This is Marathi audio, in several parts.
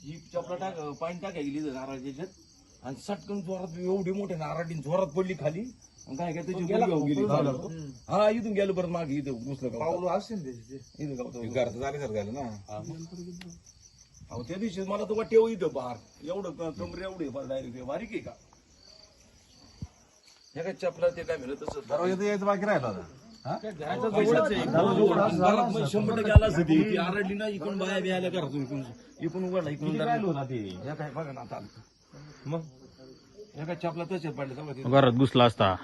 ही चपला टाक पाणी टाकाय गेली नारळाच्या याच्यात आणि सटकन जोरात एवढी मोठे नारळी जोरात पडली खाली आणि काय काय त्याची गुडघ्यावर गेली हा इथून गेलो परत मागे इथं घुसलं पाऊल इथं गावतो झाल्यासारखं झालं ना अहो त्या दिवशी मला तो टेव इथं बार एवढं कमरे एवढे डायरेक्ट बारीक आहे का हे काय चपला ते काय यायचं बाकी राहिला हा? शंभर टक्के आला ती. आरडली ना इकडून बाया बी आल्या घरातून इकडून. इकडून उघडला इकडून राहिलं होता ते? या काय बघा ना आता. आलं. मग? या काय चपला तसेच पडले सगळं ते. घरात घुसला असता.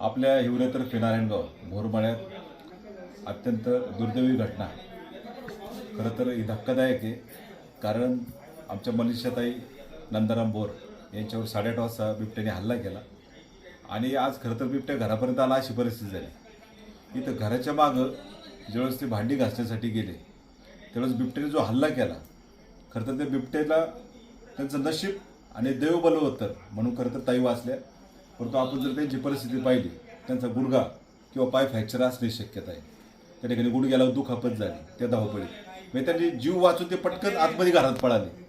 आपल्या हिवरेतर नारायणगाव भोरमाळ्यात अत्यंत दुर्दैवी घटना आहे. खरं तर ही धक्कादायक आहे. कारण आमच्या मनीषाताई नंदाराम बोर यांच्यावर साडेआठ वाजता बिबट्याने हल्ला केला. आणि आज खरं तर बिबट्या घरापर्यंत आला अशी परिस्थिती झाली. इथं घराच्या मागं ज्यावेळेस ते भांडी घासण्यासाठी गेले त्यावेळेस बिबट्याने जो हल्ला केला खरं तर त्या बिबट्याला त्यांचं नशीब आणि देव बलवत्तर म्हणून खरं तर ताई वाचल्या. परंतु आपण जर त्यांची परिस्थिती पाहिली त्यांचा गुडघा किंवा पाय फ्रॅक्चर असण्याची शक्यता आहे. त्या ठिकाणी गुडघ्याला दुखापत झाली. त्या धावपळीत. म्हणजे त्यांनी जीव वाचून ते पटकन आतमध्ये घरात पळाले.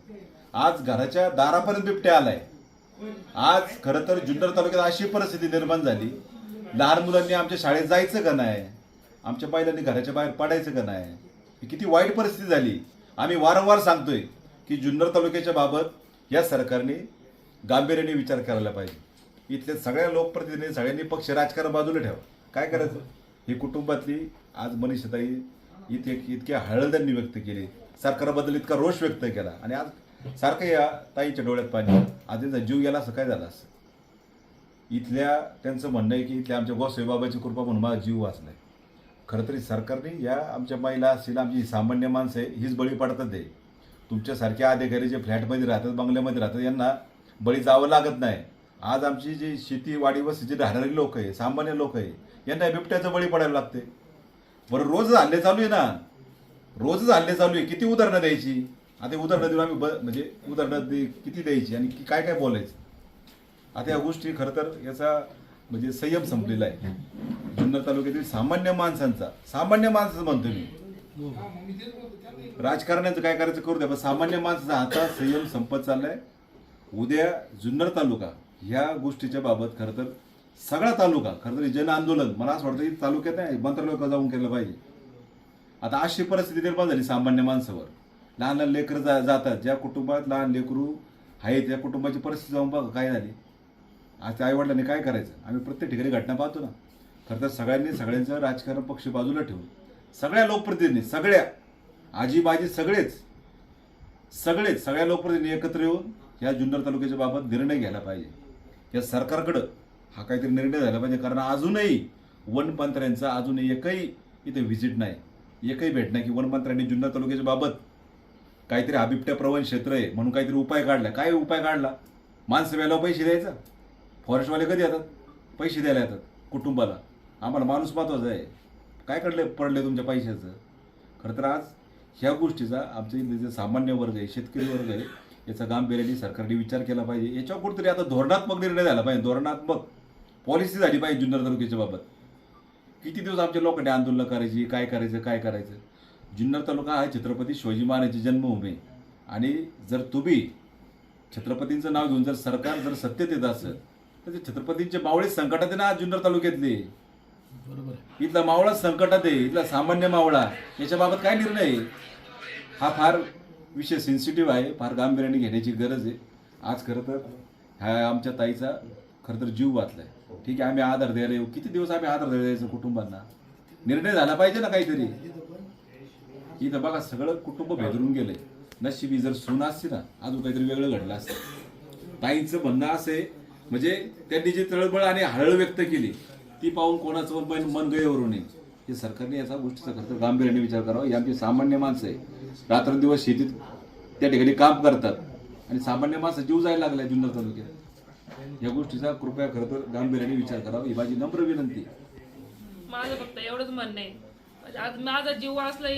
आज घराच्या दारापर्यंत बिबट्या आलाय. आज खरं तर जुन्नर तालुक्यात अशी परिस्थिती निर्माण झाली. लहान मुलांनी आमच्या शाळेत जायचं का नाही? आमच्या महिलांनी घराच्या बाहेर पडायचं का नाही? ही किती वाईट परिस्थिती झाली. आम्ही वारंवार सांगतोय की जुन्नर तालुक्याच्या बाबत या सरकारने गांभीर्याने विचार करायला पाहिजे. इथल्या सगळ्या लोकप्रतिनिधी सगळ्यांनी पक्ष राजकारण बाजूला ठेवा. काय करायचं? ही कुटुंबातली आज मनीषताई इथे इतक्या हळदंनी व्यक्त केली. सरकारबद्दल इतका रोष व्यक्त केला. आणि आज सारखं या ताईच्या डोळ्यात पाणी. आज त्यांचा जीव गेला असं काय झालं असं? इथल्या त्यांचं म्हणणं आहे की इथल्या आमच्या गोसाई बाबाची कृपा म्हणून माझा जीव वाचलाय. खरं तरी सरकारने या आमच्या महिला असतील आमची सामान्य माणसं आहे हीच बळी पडतात आहे तुमच्यासारख्या अधिकारी जे फ्लॅटमध्ये राहतात बंगल्यामध्ये राहतात यांना बळी जावं लागत नाही. आज आमची जी शेती वाडी वस्तीची राहणारी लोक आहे सामान्य लोक आहे यांना बिबट्याचं बळी पडायला लागते बरं रोज हल्ले चालू आहे ना. रोजच हल्ले चालू आहे. किती उदाहरणं द्यायची? आता उदाहरणं देऊन आम्ही ब म्हणजे उदाहरणं दे किती द्यायची आणि की- काय काय बोलायचं? आता या गोष्टी खरं तर याचा म्हणजे संयम संपलेला आहे. जुन्नर तालुक्यातील सामान्य माणसांचा सामान्य माणसाचं म्हणतो मी. राजकारण्याचं काय करायचं करू द्या पण सामान्य माणसाचा आता संयम संपत चाललाय. उद्या जुन्नर तालुका ह्या गोष्टीच्या बाबत खरं तर सगळा तालुका खरं तर जन आंदोलन मला असं वाटतं की तालुक्यात नाही मंत्रालयात जाऊन केलं पाहिजे. आता अशी परिस्थिती निर्माण झाली सामान्य माणसावर. लहान लहान लेकरं जा जातात ज्या कुटुंबात लहान लेकरू आहेत त्या कुटुंबाची परिस्थिती जाऊन बघा काय झाली. आज त्या आईवडिलांनी काय करायचं? आम्ही प्रत्येक ठिकाणी घटना पाहतो ना. खरं तर सगळ्यांनी सगळ्यांचं राजकारण पक्ष बाजूला ठेवून सगळ्या लोकप्रतिनिधी सगळ्या आजीबाजी सगळेच सगळेच सगळ्या लोकप्रतिनिधी एकत्र येऊन या जुन्नर तालुक्याच्या बाबत निर्णय घ्यायला पाहिजे. या सरकारकडं हा काहीतरी निर्णय झाला पाहिजे. कारण अजूनही वनमंत्र्यांचा अजूनही एकही इथे व्हिजिट नाही. एकही भेट नाही की वनमंत्र्यांनी जुन्नर तालुक्याच्या बाबत काहीतरी हा बिबट्या प्रवण क्षेत्र आहे म्हणून काहीतरी उपाय काढला. काय उपाय काढला? माणसं वेळेला पैसे द्यायचा. फॉरेस्टवाले कधी येतात? पैसे द्यायला येतात कुटुंबाला. आम्हाला माणूस महत्त्वाचा आहे. काय कडले पडले तुमच्या पैशाचं? खरं तर आज ह्या गोष्टीचा आमच्या जे सामान्य वर्ग आहे शेतकरी वर्ग आहे याचा गांभीर्याने सरकारने विचार केला पाहिजे. याच्यावर कुठेतरी आता धोरणात्मक निर्णय झाला पाहिजे. धोरणात्मक पॉलिसी झाली पाहिजे जुन्नर तालुक्याच्या बाबत. किती दिवस आमच्या लोकांनी आंदोलन करायची काय करायचं काय करायचं? जुन्नर तालुका हा छत्रपती शिवाजी महाराजांची जन्मभूमी. आणि जर तुम्ही छत्रपतींचं नाव घेऊन जर सरकार जर सत्तेत येत असेल तर ते छत्रपतींचे मावळे संकटात आहे ना आज जुन्नर तालुक्यातले? इथला मावळा संकटात आहे इथला सामान्य मावळा. याच्याबाबत काय निर्णय हा फार विषय सेन्सिटिव्ह आहे फार गांभीर्याने घेण्याची गरज आहे. आज खरं तर ह्या आमच्या ताईचा खरं तर जीव वाचलाय. ठीक आहे आम्ही आधार द्यायला येऊ. किती दिवस आम्ही आधार द्यायचं कुटुंबांना? निर्णय झाला पाहिजे ना काहीतरी. इथं बघा सगळं कुटुंब भेदरून गेले नशिबी जर सून असते ना अजून काहीतरी वेगळं घडलं असतं. ताईंचं म्हणणं असं आहे म्हणजे त्यांनी जी तळबळ आणि हळळ व्यक्त केली ती पाहून कोणाचं मन मन गयवरू नये हे सरकारने याचा गोष्टीचा खरं तर गांभीर्याने विचार करावा. ही आमची सामान्य माणसं आहे. रात्रंदिवस शेतीत त्या ठिकाणी काम करतात. आणि सामान्य माणसं जीव जायला लागलाय जुन्नर तालुक्यात. या गोष्टीचा कृपया खरं तर गांभीर्याने विचार करावा. ही माझी नम्र विनंती. माझं फक्त एवढंच म्हणणं आहे. म्हणजे आज माझा जीव वाचला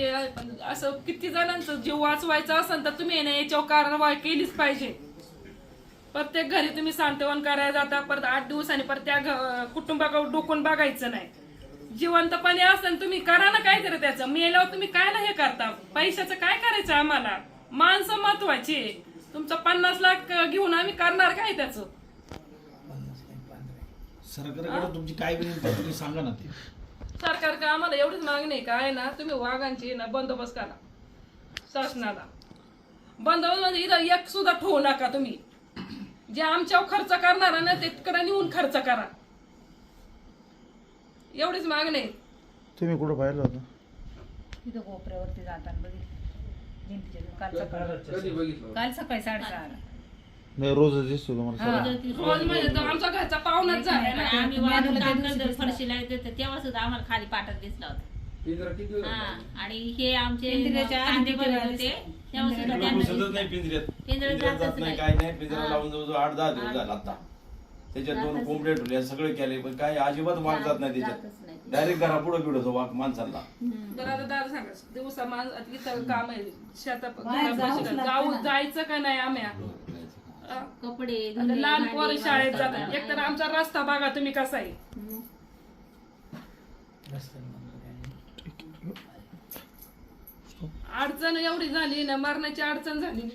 असं किती जणांचं जीव वाचवायचा असेल तर तुम्ही ना याच्यावर कारवाई केलीच पाहिजे. प्रत्येक घरी तुम्ही सांत्वन करायला जाता परत आठ दिवसांनी परत त्या कुटुंबाकडून कुटुंबाकडे डोकून बघायचं नाही. जिवंतपणे असेल तुम्ही करा ना काहीतरी त्याचं. मेल्यावर तुम्ही काय ना हे करता? पैशाचं काय करायचं आम्हाला? माणसं महत्वाची तुमचं पन्नास लाख घेऊन आम्ही करणार काय त्याचं? सरकारकडे तुमची काय विनंती आहे तुम्ही सांगा ना ते. सरकारकडे आम्हाला एवढीच मागणी आहे काय ना तुम्ही वाघांची ना बंदोबस्त करा. शासनाला. बंदोबस्त म्हणजे इथं एक सुद्धा ठेवू नका तुम्ही. जे आमच्यावर खर्च करणार ना ते तिकडे नेऊन खर्च करा. एवढीच मागणी आहे. तुम्ही कुठं पाहिलं होतं? तिथं कोपऱ्यावरती जाताना बघितलं. भिंतीच्या काल सकाळी काल सकाळी साडेसहाला नाही रोजच दिसतो तुम्हाला सगळं. रोज म्हणजे तो आमचा घरचा पाहुणाच झालाय ना आम्ही वाढून करतो, दिसला. फरशीला येते तर तेव्हा सुद्धा आम्हाला खाली पाटात दिसला होता हा आणि हे आमचे पिंजऱ्याच्या कांदे होते. तेव्हा सुद्धा त्यांना घुसतच दिसला. नाही पिंजऱ्यात पिंजऱ्यात पिंजऱ्यात जातच जात नाही नाही. काय नाही पिंजरा हा. लावून जवळजवळ आठ दहा दिवस हा. झाला आता त्याच्यात दोन कोंबड्या ठेवल्या सगळे केले पण काय अजिबात वाघ जात नाही जातच त्याच्यात. डायरेक्ट घरा पुढे पिढतो वाघ माणसाला बरं आता दादा सांगा दिवसा इथं काम आहे शेतात बाहेर जाऊच घरापाशी लागतं जाऊ ना. जायचं का नाही आम्ही आ? कपडे धुणे, लहान भांडी, पोरं शाळेत. जातात एक तर आमचा रस्ता बघा तुम्ही कसा आहे. अडचण एवढी झाली ना मरणाची अडचण झाली